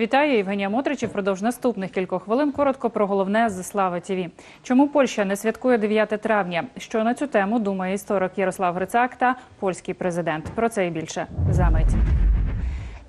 Вітаю, Євгенія Мотричів. Продовж наступних кількох хвилин коротко про головне з Слава ТІВІ. Чому Польща не святкує 9 травня? Що на цю тему думає історик Ярослав Грицак та польський президент? Про це і більше за мить.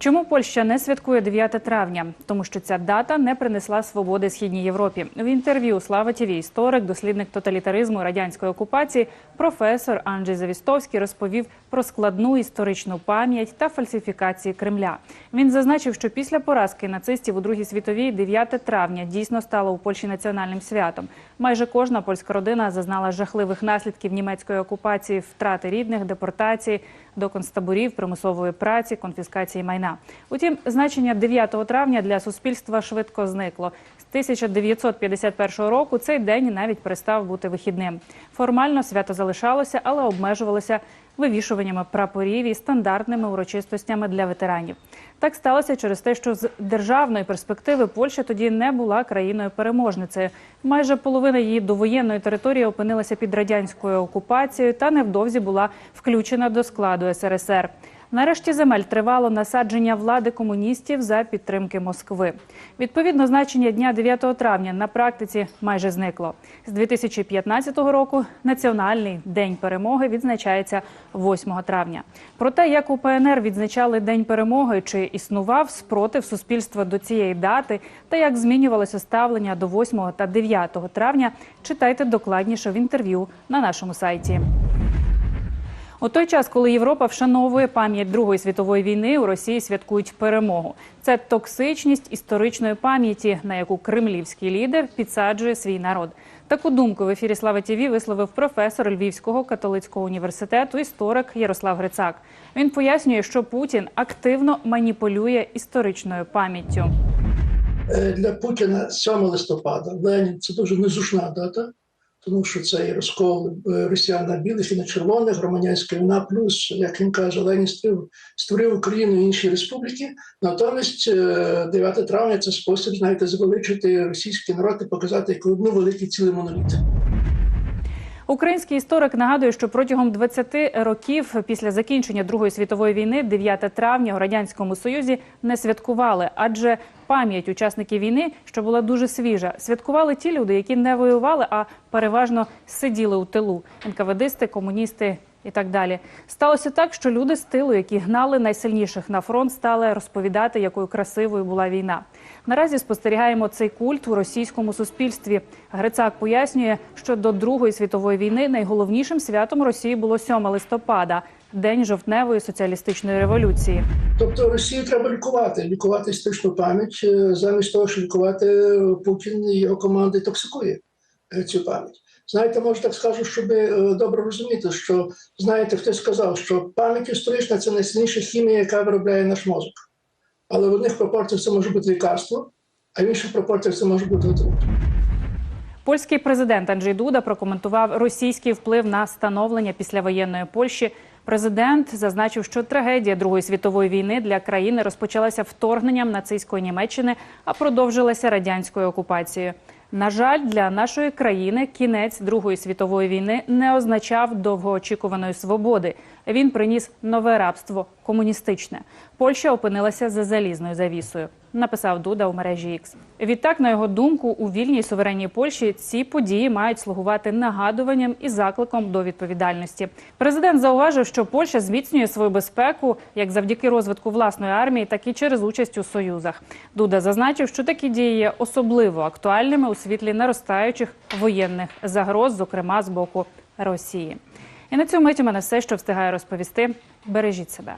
Чому Польща не святкує 9 травня? Тому що ця дата не принесла свободи східній Європі. В інтерв'ю Слава ТІВІ історик, дослідник тоталітаризму радянської окупації, професор Анджей Завістовський розповів про складну історичну пам'ять та фальсифікації Кремля. Він зазначив, що після поразки нацистів у Другій світовій 9 травня дійсно стало у Польщі національним святом. Майже кожна польська родина зазнала жахливих наслідків німецької окупації, втрати рідних, депортації до концтаборів, примусової праці, конфіскації майна. Утім, значення 9 травня для суспільства швидко зникло. З 1951 року цей день навіть перестав бути вихідним. Формально свято залишалося, але обмежувалося вивішуваннями прапорів і стандартними урочистостями для ветеранів. Так сталося через те, що з державної перспективи Польща тоді не була країною-переможницею. Майже половина її довоєнної території опинилася під радянською окупацією та невдовзі була включена до складу СРСР. Нарешті земель тривало насадження влади комуністів за підтримки Москви. Відповідно, значення дня 9 травня на практиці майже зникло. З 2015 року Національний день перемоги відзначається 8 травня. Про те, як у ПНР відзначали День перемоги, чи існував спротив суспільства до цієї дати, та як змінювалося ставлення до 8 та 9 травня, читайте докладніше в інтерв'ю на нашому сайті. У той час, коли Європа вшановує пам'ять Другої світової війни, у Росії святкують перемогу. Це токсичність історичної пам'яті, на яку кремлівський лідер підсаджує свій народ. Таку думку в ефірі Слава ТІВІ висловив професор Львівського католицького університету, історик Ярослав Грицак. Він пояснює, що Путін активно маніпулює історичною пам'яттю. Е, Для Путіна 7 листопада Ленін це дуже незушна дата, тому що це і розкол е, росіян на білих і на червоних, громадянська війна, плюс, як він каже, Ленін створив, створив Україну і інші республіки. Натомість е, 9 травня це спосіб, знаєте, звеличити російський народ і показати як одну велику цілий моноліт. Український історик нагадує, що протягом 20 років після закінчення Другої світової війни 9 травня у радянському союзі не святкували, адже пам'ять учасників війни, що була дуже свіжа, святкували ті люди, які не воювали, а переважно сиділи у тилу НКВДисти, комуністи. І так далі сталося так, що люди з тилу, які гнали найсильніших на фронт, стали розповідати, якою красивою була війна. Наразі спостерігаємо цей культ у російському суспільстві. Грицак пояснює, що до Другої світової війни найголовнішим святом Росії було 7 листопада, день жовтневої соціалістичної революції. Тобто Росію треба лікувати, лікувати історичну пам'ять, е, замість того, що лікувати е, Путін і його команди токсикує е, цю пам'ять. Знаєте, може так скажу, щоб е, добре розуміти, що знаєте, хтось сказав, що пам'ять історична це найсильніша хімія, яка виробляє наш мозок. Але в одних пропорціях це може бути лікарство, а в інших пропорціях це може бути отрута. Польський президент Анджей Дуда прокоментував російський вплив на становлення післявоєнної Польщі. Президент зазначив, що трагедія Другої світової війни для країни розпочалася вторгненням нацистської Німеччини, а продовжилася радянською окупацією. На жаль, для нашої країни кінець Другої світової війни не означав довгоочікуваної свободи. Він приніс нове рабство комуністичне. Польща опинилася за залізною завісою. Написав Дуда у мережі X. Відтак, на його думку, у вільній суверенній Польщі ці події мають слугувати нагадуванням і закликом до відповідальності. Президент зауважив, що Польща зміцнює свою безпеку як завдяки розвитку власної армії, так і через участь у союзах. Дуда зазначив, що такі дії є особливо актуальними у світлі наростаючих воєнних загроз, зокрема з боку Росії. І на цьому мить у мене все, що встигаю розповісти. Бережіть себе.